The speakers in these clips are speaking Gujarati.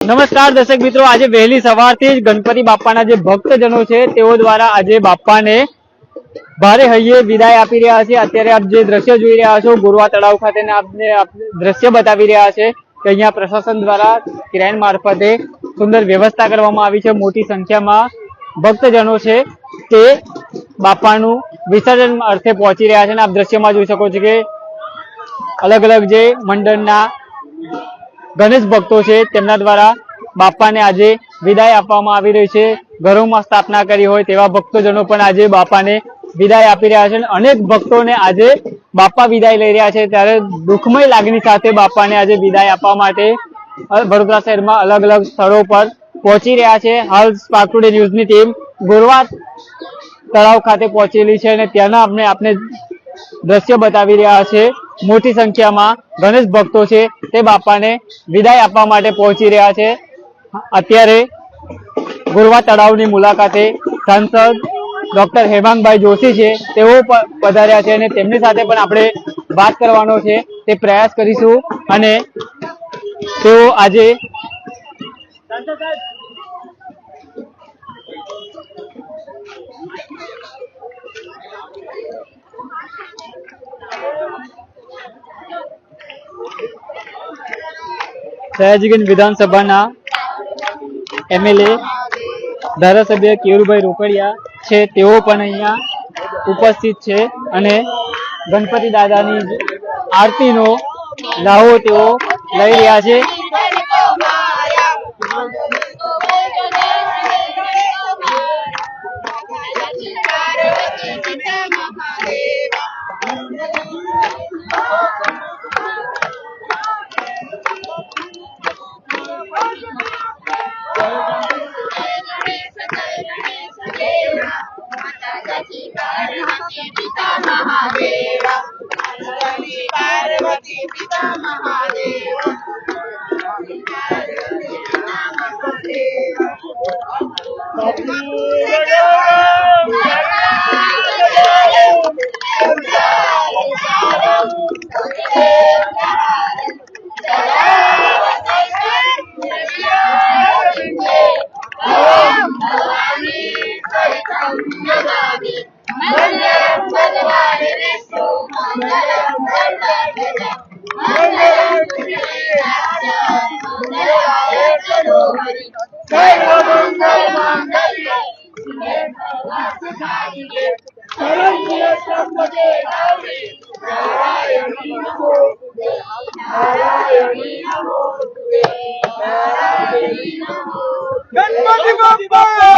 નમસ્કાર દર્શક મિત્રો, આજે વહેલી સવારથી જ ગણપતિ બાપાના જે ભક્તજનો છે, તેઓ દ્વારા આજે બાપાને ભારે હૈયે વિદાય આપી રહ્યા છે. અત્યારે આપ જે દ્રશ્ય જોઈ રહ્યા છો, ગુરવા તળાવ ખાતે આપને દ્રશ્ય બતાવી રહ્યા છે કે અહીંયા પ્રશાસન દ્વારા ક્રેન મારફતે સુંદર વ્યવસ્થા કરવામાં આવી છે. મોટી સંખ્યામાં ભક્તજનો છે તે બાપાનું વિસર્જન અર્થે પહોંચી રહ્યા છે અને આપ દ્રશ્યમાં જોઈ શકો છો કે અલગ અલગ જે મંડળના ગણેશ ભક્તો છે, તેમના દ્વારા બાપાને આજે વિદાય આપવામાં આવી રહી છે. ઘરોમાં સ્થાપના કરી હોય તેવા ભક્તજનો પણ આજે બાપાને વિદાય આપી રહ્યા છે અને અનેક ભક્તોને આજે બાપા વિદાય લઈ રહ્યા છે. ત્યારે દુઃખમય લાગણી સાથે બાપાને આજે વિદાય આપવા માટે વડોદરા શહેરમાં અલગ અલગ સ્થળો પર પહોંચી રહ્યા છે. હાલ સ્પાર્ક ન્યૂઝની ટીમ ગોરવા તળાવ ખાતે પહોંચેલી છે અને ત્યાંના આપણે આપને દ્રશ્ય બતાવી રહ્યા છે. મોટી સંખ્યામાં ગણેશ ભક્તો છે. તે બાપાને વિદાય આપવા માટે પહોંચી રહ્યા છે. અત્યારે ગુરવા તળાવની મુલાકાતે સાંસદ ડોક્ટર હેમાંગભાઈ જોશી છે. તેઓ પધાર્યા છે અને તેમની સાથે પણ આપણે વાત કરવાનો છે. તે પ્રયાસ કરીશું અને તેઓ આજે સયાજીગંજ વિધાનસભાના એમએલએ, ધારાસભ્ય કેવુરભાઈ રોકડિયા છે. તેઓ પણ અહીંયા ઉપસ્થિત છે અને ગણપતિ દાદાની આરતીનો લાહો તેઓ લઈ રહ્યા છે. મહાદેવ ગણપતિ ગણપતિ બાપ્પા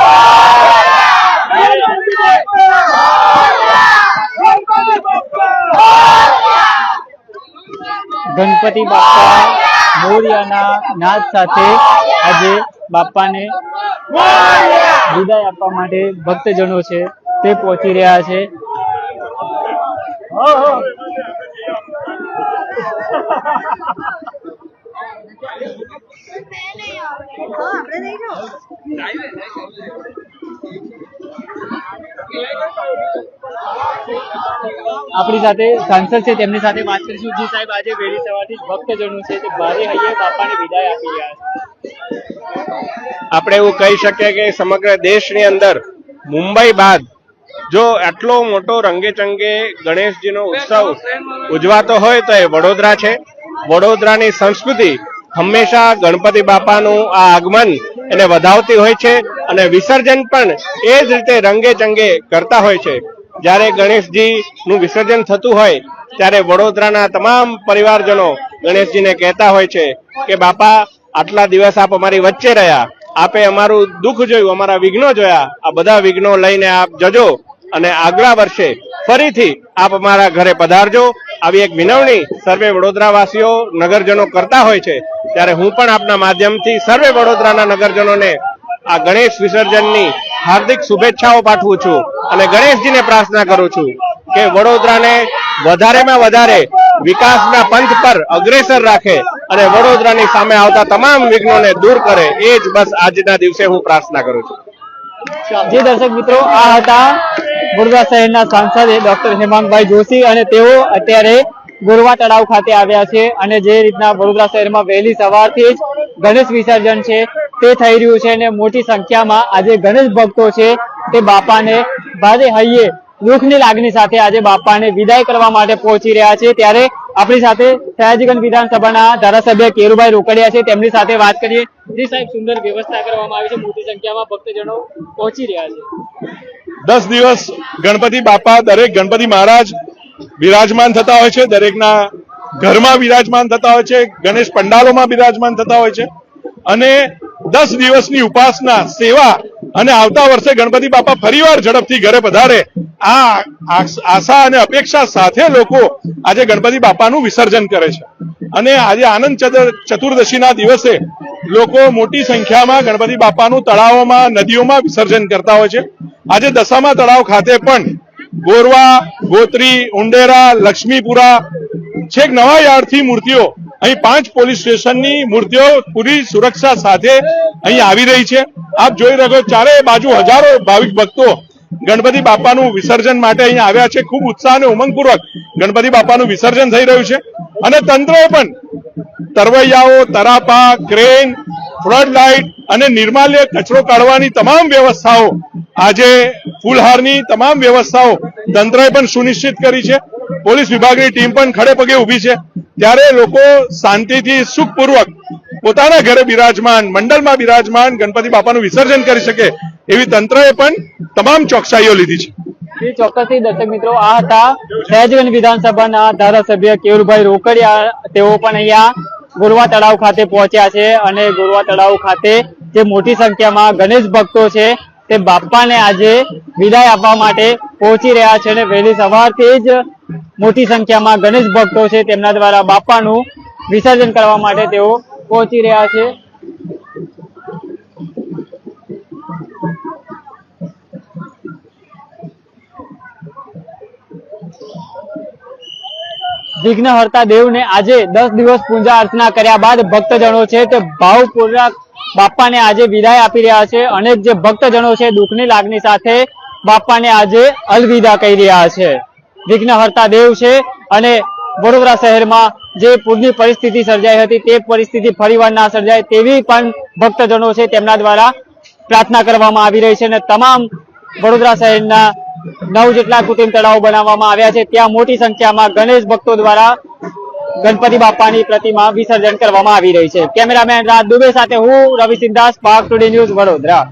ગણપતિ બાપ્પા મોરિયાના નાદ સાથે આજે બાપાને વિદાય આપવા માટે ભક્તજનો છે તે પહોંચી રહ્યા છે. આપણી સાથે સાંસદ છે, તેમની સાથે વાત કરીશું. જી સાહેબ, આજે વહેલી સવારથી ભક્તજનો છે, તે ભારે હૈયે બાપાને વિદાય આપી રહ્યા છે. આપણે એવું કહી શકીએ કે સમગ્ર દેશની અંદર મુંબઈ બાદ જો આટલો મોટો રંગેચંગે ગણેશજીનો ઉત્સવ ઉજવાતો હોય તો એ વડોદરા છે. વડોદરાની સંસ્કૃતિ હંમેશા ગણપતિ બાપાનું આ આગમન એને વધાવતી હોય છે અને વિસર્જન પણ એ જ રીતે રંગે ચંગે કરતા હોય છે. જ્યારે ગણેશજીનું વિસર્જન થતું હોય, ત્યારે વડોદરાના તમામ પરિવારજનો ગણેશજીને કહેતા હોય છે કે, બાપા, આટલા દિવસ આપ અમારી વચ્ચે રહ્યા. આપે અમારું દુઃખ જોયું, અમારા વિઘ્નો જોયા. આ બધા વિઘ્નો લઈને આપ જજો અને આગલા વર્ષે ફરીથી આપ અમારા ઘરે પધારજો. આવી એક વિનવણી સર્વે વડોદરાવાસીઓ નગરજનો કરતા હોય છે, ત્યારે હું પણ આપના માધ્યમથી સર્વે વડોદરાના નગરજનોને આ ગણેશ વિસર્જનની હાર્દિક શુભેચ્છાઓ પાઠવું છું અને ગણેશજીને પ્રાર્થના કરું છું કે વડોદરાને વધારેમાં વધારે વિકાસના પંથ પર અગ્રેસર રાખે અને વડોદરાની સામે આવતા તમામ વિઘ્નોને દૂર કરે, એ જ બસ આજના દિવસે હું પ્રાર્થના કરું છું. જે દર્શક મિત્રો આ હતા વડોદરા શહેરના સાંસદ ડોક્ટર હેમાંગભાઈ જોશી અને તેઓ અત્યારે ગોરવા તળાવ ખાતે આવ્યા છે અને જે રીતના વડોદરા શહેરમાં વહેલી સવારથી જ ગણેશ વિસર્જન છે, તે થઈ રહ્યું છે અને મોટી સંખ્યામાં આજે ગણેશ ભક્તો છે, તે બાપાને ભારે હૈયે દુઃખની લાગણી સાથે આજે બાપાને વિદાય કરવા માટે પહોંચી રહ્યા છે. ત્યારે આપણી સાથે સયાજીગંજ વિધાનસભાના ધારાસભ્ય કેરુભાઈ રોકડિયા છે. તેમની સાથે વાત કરીએ. સાહેબ, સુંદર વ્યવસ્થા કરવામાં આવી છે. મોટી સંખ્યામાં ભક્તજનો પહોંચી રહ્યા છે. દસ દિવસ ગણપતિ બાપા દરેક ગણપતિ મહારાજ બિરાજમાન થતા હોય છે, દરેકના ઘરમાં બિરાજમાન થતા હોય છે, ગણેશ પંડાલોમાં બિરાજમાન થતા હોય છે. અને દસ દિવસની ઉપાસના, સેવા અને આવતા વર્ષે ગણપતિ બાપા ફરીવાર ઝડપથી ઘરે પધારે, આ આશા અને અપેક્ષા સાથે લોકો આજે ગણપતિ બાપાનું વિસર્જન કરે છે. અને આજે આનંદ ચતુર્દશીના દિવસે લોકો મોટી સંખ્યામાં ગણપતિ બાપાનું તળાવોમાં, નદીઓમાં વિસર્જન કરતા હોય છે. આજે દશામા તળાવ ખાતે પણ ગોરવા, ગોત્રી, ઉંડેરા, લક્ષ્મીપુરા છેક નવા યાર્ડથી મૂર્તિઓ, અહીં પાંચ પોલીસ સ્ટેશનની મૂર્તિઓ પૂરી સુરક્ષા સાથે અહીં આવી રહી છે. આપ જોઈ રહ્યો ચારે બાજુ હજારો ભાવિક ભક્તો ગણપતિ બાપાનું વિસર્જન માટે અહીં આવ્યા છે. ખૂબ ઉત્સાહ અને ઉમંગપૂર્વક ગણપતિ બાપાનું વિસર્જન થઈ રહ્યું છે. અને તંત્રએ પણ, તરવૈયાઓ, તરાપા, ક્રેન, ફ્લડ લાઇટ અને નિર્માલ્ય કચરો કાઢવાની તમામ વ્યવસ્થાઓ આજે ફૂલહારની તમામ વ્યવસ્થાઓ તંત્રએ પણ સુનિશ્ચિત કરી છે. પોલીસ વિભાગની ટીમ પણ ખડે પગે ઊભી છે. ત્યારે લોકો શાંતિથી સુખપૂર્વક પોતાના ઘરે બિરાજમાન, મંડળમાં બિરાજમાન ગણપતિ બાપાનું વિસર્જન કરી શકે એવી તંત્રએ પણ તમામ ચોકસાઈઓ લીધી છે. ચોક્કસથી દર્શક મિત્રો, આ હતા સયાજીગંજ વિધાનસભાના ધારાસભ્ય કેવુરભાઈ રોકડિયા. તેઓ પણ અહીંયા ગોરવા તળાવ ખાતે પહોંચ્યા છે અને ગોરવા તળાવ ખાતે જે મોટી સંખ્યામાં ગણેશ ભક્તો છે તે બાપાને આજે વિદાય આપવા માટે પહોંચી રહ્યા છે અને વહેલી સવારથી જ મોટી સંખ્યામાં ગણેશ ભક્તો છે તેમના દ્વારા બાપાનું વિસર્જન કરવા માટે તેઓ પહોંચી રહ્યા છે. વિઘ્નહર્તા દેવને આજે દસ દિવસ પૂજા અર્ચના કર્યા બાદ ભક્તજનો છે તે ભાવપૂર્વક બાપાને આજે વિદાય આપી રહ્યા છે અનેક જે ભક્તજનો છે દુઃખની લાગણી સાથે બાપાને આજે અલવિદા કહી રહ્યા છે. વિઘ્નહર્તા દેવ છે અને વડોદરા શહેરમાં જે પૂરની પરિસ્થિતિ સર્જાઈ હતી તે પરિસ્થિતિ ફરીવાર ના સર્જાય તેવી પણ ભક્તજનો છે તેમના દ્વારા પ્રાર્થના કરવામાં આવી રહી છે અને તમામ વડોદરા શહેરના નવ જેટલા કૃત્રિમ તળાવ બનાવવામાં આવ્યા છે. ત્યાં મોટી સંખ્યામાં ગણેશ ભક્તો દ્વારા ગણપતિ બાપાની પ્રતિમા વિસર્જન કરવામાં આવી રહી છે. કેમેરામેન રાજ દુબે સાથે હું રવિ સિદ્ધાસ પાક ટુડે ન્યૂઝ વડોદરા.